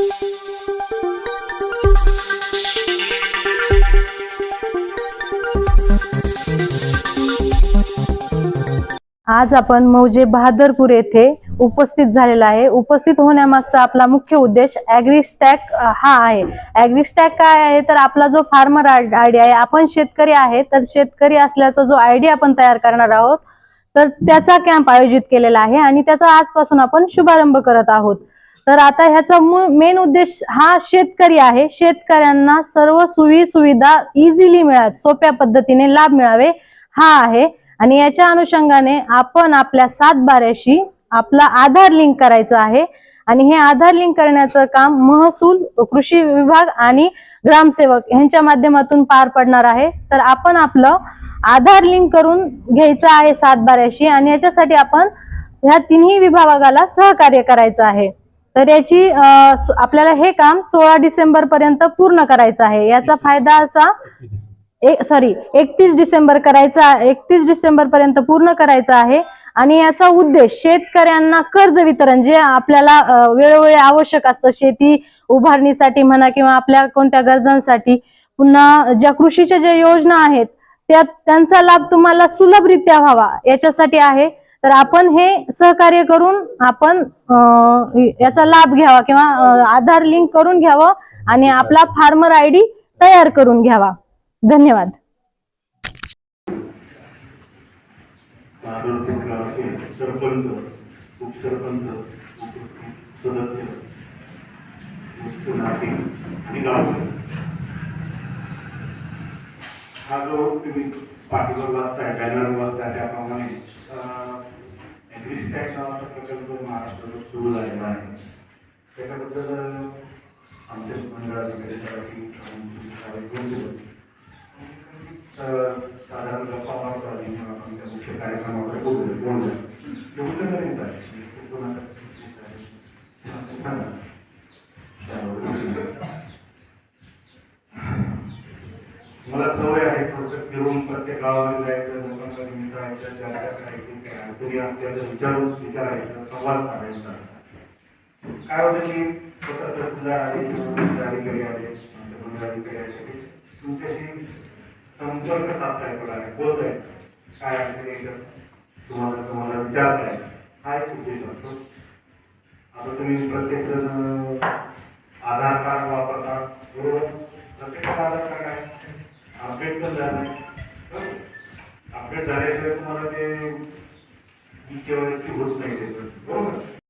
आज आपण मौजे बहादरपूर येथे उपस्थित झालेला आहे. उपस्थित होण्यामागचा आपला मुख्य उद्देश ॲग्रिस्टॅक हा आहे. ॲग्रिस्टॅक काय आहे? तर आपला जो फार्मर आयडिया आहे आपण शेतकरी आहे तर शेतकरी असल्याचा जो आयडिया आपण तयार करणार आहोत तर त्याचा कॅम्प आयोजित केलेला आहे आणि त्याचा आजपासून आपण शुभारंभ करत आहोत. तर आता ह्याचा मेन उद्देश हा शेतकरी आहे. शेतकऱ्यांना सर्व सुविधा सुविधा इझिली मिळत सोप्या पद्धतीने लाभ मिळावे हा आहे. आणि याच्या अनुषंगाने आपण आपल्या सातबाऱ्याशी आपला आधार लिंक करायचा आहे. आणि हे आधार लिंक करण्याचं काम महसूल कृषी विभाग आणि ग्रामसेवक यांच्या माध्यमातून पार पडणार आहे. तर आपण आपलं आधार लिंक करून घ्यायचं आहे सातबाऱ्याशी आणि याच्यासाठी आपण ह्या तिन्ही विभागाला सहकार्य करायचं आहे. तर याची आपल्याला हे काम सोळा डिसेंबर पर्यंत पूर्ण करायचं आहे. याचा फायदा असा सॉरी एकतीस डिसेंबर करायचा एकतीस डिसेंबर पर्यंत पूर्ण करायचा आहे. आणि याचा उद्देश शेतकऱ्यांना कर्ज वितरण जे आपल्याला वेळोवेळी आवश्यक असतं शेती उभारणीसाठी म्हणा किंवा आपल्या कोणत्या गरजांसाठी. पुन्हा ज्या कृषीच्या ज्या योजना आहेत त्या त्यांचा लाभ तुम्हाला सुलभरित्या व्हावा याच्यासाठी आहे. तर आपण हे सहकार्य करून आपण याचा लाभ घ्यावा किंवा आधार लिंक करून घ्यावं आणि आपला फार्मर आय डी तयार करून घ्यावा. धन्यवाद. सरपंच उपसरपंच सदस्य हा जो तुम्ही पाठीवर वाचताय बॅनर वाचताय त्याप्रमाणे ॲग्रिस्टॅक नावाचा प्रकल्प महाराष्ट्रात सुरू झालेला आहे. त्याच्याबद्दल आमच्या मंडळाधिकारी सरांनी साधारण गप्पा मारतो आधी मग आपण त्या मुख्य कार्यक्रमाकडे बोलूया. बोलूया. एवढं म्हणजे करायचं आहे मला सवय आहे थोडंसं फिरून प्रत्येक गावामध्ये जायचं लोकांमध्ये मिसळायचं चर्चा करायची काय अडचणी असल्याचं विचारून विचारायचं संवाद साधायचा. काय होतं की स्वतः तहसीलदार आले किंवा अधिकारी आले आमचे आले तुमच्याशी संपर्क साधताय आहे बोलत आहे काय अडचणी तुम्हाला तुम्हाला विचारताय. हा एक उद्देश असतो. आता तुम्ही प्रत्येक जण आधार कार्ड वापरता बरोबर? प्रत्येकाचं आधार कार्ड आहे. अपडेट पण झालं नाही. अपडेट झाल्याशिवाय तुम्हाला ते के वाय सी होत नाही त्याचं. बरोबर?